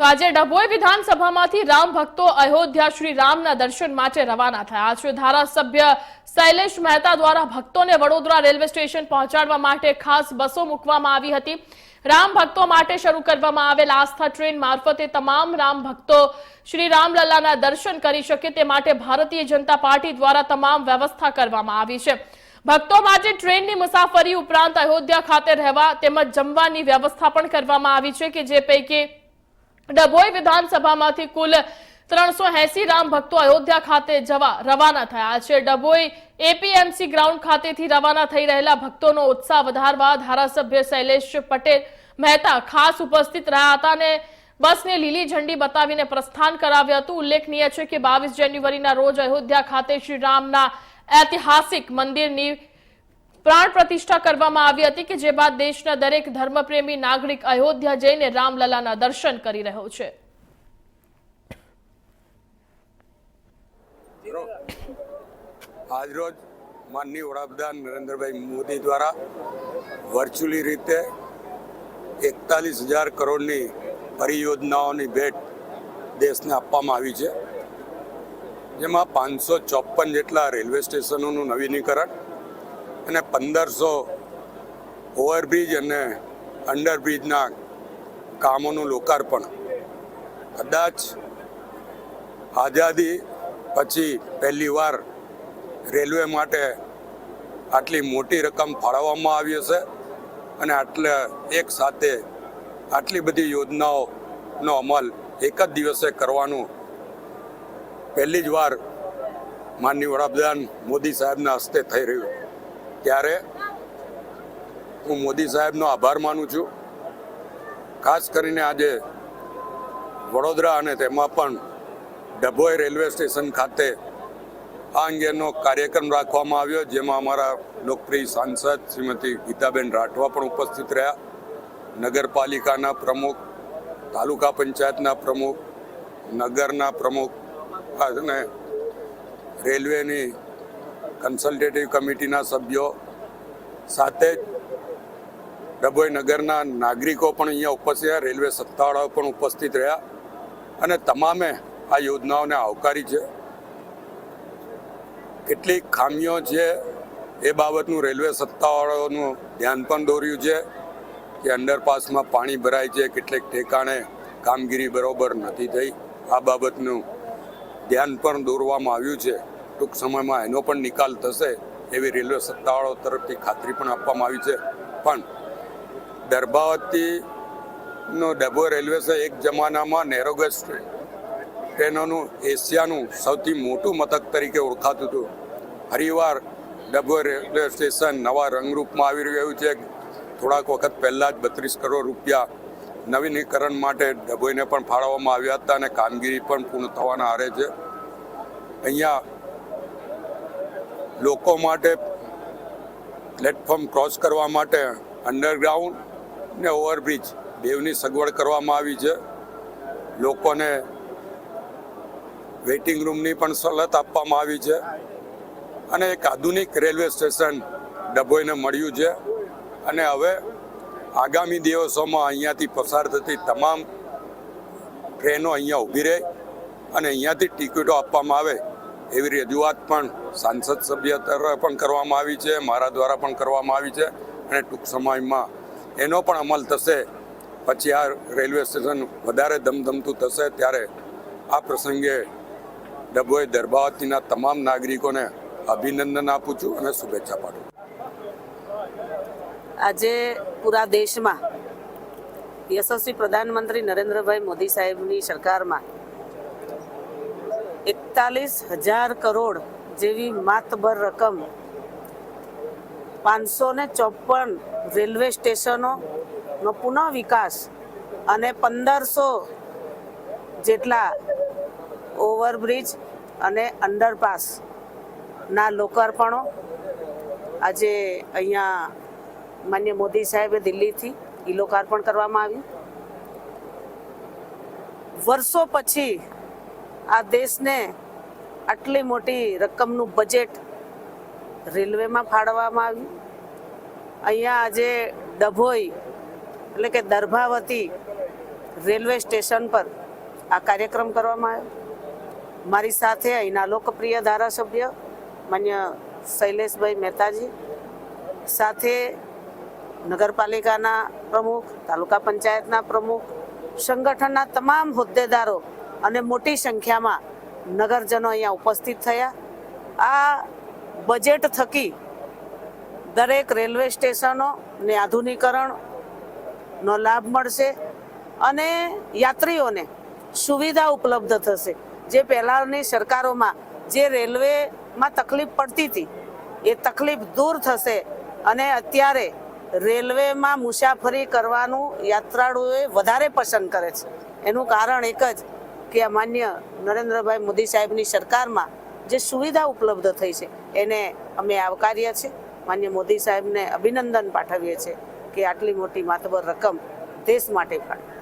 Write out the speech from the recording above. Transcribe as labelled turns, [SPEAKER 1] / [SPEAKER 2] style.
[SPEAKER 1] તો આજે ડભોઈ વિધાનસભામાંથી રામ ભક્તો અયોધ્યા શ્રી રામના દર્શન માટે રવાના થયા છે. ધારાસભ્ય શૈલેષ મહેતા દ્વારા ભક્તોને વડોદરા રેલવે સ્ટેશન પહોંચાડવા માટે ખાસ બસો મૂકવામાં આવી હતી. રામ ભક્તો માટે શરૂ કરવામાં આવેલ આસ્થા ટ્રેન મારફતે તમામ રામ ભક્તો શ્રી રામલલ્લાના દર્શન કરી શકે તે માટે ભારતીય જનતા પાર્ટી દ્વારા તમામ વ્યવસ્થા કરવામાં આવી છે. ભક્તો માટે ટ્રેનની મુસાફરી ઉપરાંત અયોધ્યા ખાતે રહેવા તેમજ જમવાની વ્યવસ્થા પણ કરવામાં આવી છે કે જે પૈકી ડભોઈ વિધાનસભામાંથી કુલ ત્રણસો એસી રામ ભક્તો અયોધ્યા ખાતે જવા રવાના થયા. છે ડભોઈ એપીએમસી ગ્રાઉન્ડ ખાતેથી રવાના થઈ રહેલા ભક્તોનો ઉત્સાહ વધારવા ધારાસભ્ય શૈલેષ પટેલ મહેતા ખાસ ઉપસ્થિત રહ્યા હતા અને બસને લીલી ઝંડી બતાવીને પ્રસ્થાન કરાવ્યું હતું. ઉલ્લેખનીય છે કે બાવીસ જાન્યુઆરીના રોજ અયોધ્યા ખાતે શ્રી રામના ઐતિહાસિક મંદિરની પ્રાણ પ્રતિષ્ઠા કરવામાં આવી હતી કે જે બાદ દેશના દરેક ધર્મપ્રેમી નાગરિક અયોધ્યા જઈને રામલલાના દર્શન કરી રહ્યો છે.
[SPEAKER 2] આજરોજ માનનીય વડાપ્રધાન નરેન્દ્રભાઈ મોદી દ્વારા વર્ચ્યુઅલી રીતે એકતાલીસ હજાર કરોડની પરિયોજનાઓની ભેટ દેશને આપવામાં આવી છે. જેમાં પાંચસો ચોપન જેટલા રેલવે સ્ટેશનોનું નવીનીકરણ અને પંદરસો ઓવરબ્રિજ અને અંડરબ્રિજના કામોનું લોકાર્પણ. કદાચ આઝાદી પછી પહેલી વાર રેલવે માટે આટલી મોટી રકમ ફાળવવામાં આવી હશે અને આટલે એક સાથે આટલી બધી યોજનાઓનો અમલ એક જ દિવસે કરવાનું પહેલી જ વાર માનનીય વડાપ્રધાન મોદી સાહેબના હસ્તે થઈ રહ્યું. ત્યારે હું મોદી સાહેબનો આભાર માનું છું. ખાસ કરીને આજે વડોદરા અને તેમાં પણ ડભોઈ રેલવે સ્ટેશન ખાતે આ અંગેનો કાર્યક્રમ રાખવામાં આવ્યો, જેમાં અમારા લોકપ્રિય સાંસદ શ્રીમતી ગીતાબેન રાઠવા પણ ઉપસ્થિત રહ્યા. નગરપાલિકાના પ્રમુખ, તાલુકા પંચાયતના પ્રમુખ, નગરના પ્રમુખ અને રેલવેની કન્સલ્ટેટિવ કમિટીના સભ્યો સાથે જ ડભોઈ નગરના નાગરિકો પણ અહીંયા ઉપસ્થિત રહ્યા, રેલવે સત્તાવાળાઓ પણ ઉપસ્થિત રહ્યા અને તમામે આ યોજનાઓને આવકારી છે. કેટલીક ખામીઓ છે એ બાબતનું રેલવે સત્તાવાળાઓનું ધ્યાન પણ દોર્યું છે કે અંડરપાસમાં પાણી ભરાય છે, કેટલીક ઠેકાણે કામગીરી બરોબર નથી થઈ. આ બાબતનું ધ્યાન પણ દોરવામાં આવ્યું છે. ટૂંક સમયમાં એનો પણ નિકાલ થશે એવી રેલવે સત્તાવાળાઓ તરફથી ખાતરી પણ આપવામાં આવી છે. પણ દરબાવતીનો ડભો રેલવે છે એક જમાનામાં નેરોગેજ ટ્રેનોનું એશિયાનું સૌથી મોટું મથક તરીકે ઓળખાતું હતું. હરિવાર ડભો રેલવે સ્ટેશન નવા રંગરૂપમાં આવી રહ્યું છે. થોડાક વખત પહેલાં જ બત્રીસ કરોડ રૂપિયા નવીનીકરણ માટે ડભોઈને પણ ફાળવવામાં આવ્યા હતા અને કામગીરી પણ પૂર્ણ થવાના આરે છે. અહીંયા લોકો માટે પ્લેટફોર્મ ક્રોસ કરવા માટે અંડરગ્રાઉન્ડ ને ઓવરબ્રિજ બેવની સગવડ કરવામાં આવી છે. લોકોને વેઇટિંગ રૂમની પણ સવલત આપવામાં આવી છે. અને એક આધુનિક રેલવે સ્ટેશન ડભોઈને મળ્યું છે. અને હવે આગામી દિવસોમાં અહીંયાથી પસાર થતી તમામ ટ્રેનો અહીંયા ઊભી રહે અને અહીંયાથી ટિકિટો આપવામાં આવે એવી રજૂઆત પણ સાંસદ સભ્ય તરફ પણ કરવામાં આવી છે, મારા દ્વારા પણ કરવામાં આવી છે અને ટૂંક સમયમાં એનો પણ અમલ થશે. પછી આ રેલવે સ્ટેશન વધારે ધમધમતું થશે ત્યારે આ પ્રસંગે ડભોઈ દરબાવતીના તમામ નાગરિકોને અભિનંદન આપું છું અને શુભેચ્છા પાઠવું
[SPEAKER 3] આજે પૂરા દેશમાં યશસ્વી પ્રધાનમંત્રી નરેન્દ્રભાઈ મોદી સાહેબની સરકારમાં એકતાલીસ હજાર કરોડ જેવી માતબર રકમ પાંચસો ને ચોપન રેલવે સ્ટેશનોનો પુનઃ વિકાસ અને પંદરસો જેટલા ઓવરબ્રિજ અને અંડરપાસના લોકાર્પણો. આજે અહીંયા માન્ય મોદી સાહેબે દિલ્હીથી ઈ લોકાર્પણ કરવામાં આવ્યું. વર્ષો પછી આ દેશને આટલી મોટી રકમનું બજેટ રેલવેમાં ફાળવવામાં આવ્યું. અહીંયા આજે ડભોઈ એટલે કે દર્ભાવતી રેલવે સ્ટેશન પર આ કાર્યક્રમ કરવામાં આવ્યો. મારી સાથે અહીંના લોકપ્રિય ધારાસભ્ય માન્ય શૈલેષભાઈ મહેતાજી, સાથે નગરપાલિકાના પ્રમુખ, તાલુકા પંચાયતના પ્રમુખ, સંગઠનના તમામ હોદ્દેદારો અને મોટી સંખ્યામાં નગરજનો અહીંયા ઉપસ્થિત થયા. આ બજેટ થકી દરેક રેલવે સ્ટેશનો ને આધુનિકરણનો લાભ મળશે અને યાત્રીઓને સુવિધા ઉપલબ્ધ થશે. જે પહેલાંની સરકારોમાં જે રેલવેમાં તકલીફ પડતી હતી, એ તકલીફ દૂર થશે અને અત્યારે રેલવેમાં મુસાફરી કરવાનું યાત્રાળુઓએ વધારે પસંદ કરે છે. એનું કારણ એક જ કે માન્ય નરેન્દ્રભાઈ મોદી સાહેબની સરકારમાં જે સુવિધા ઉપલબ્ધ થઈ છે, એને અમે આવકાર્યા છીએ માન્ય મોદી સાહેબને અભિનંદન પાઠવીએ છીએ કે આટલી મોટી માતબર રકમ દેશ માટે ફાળવી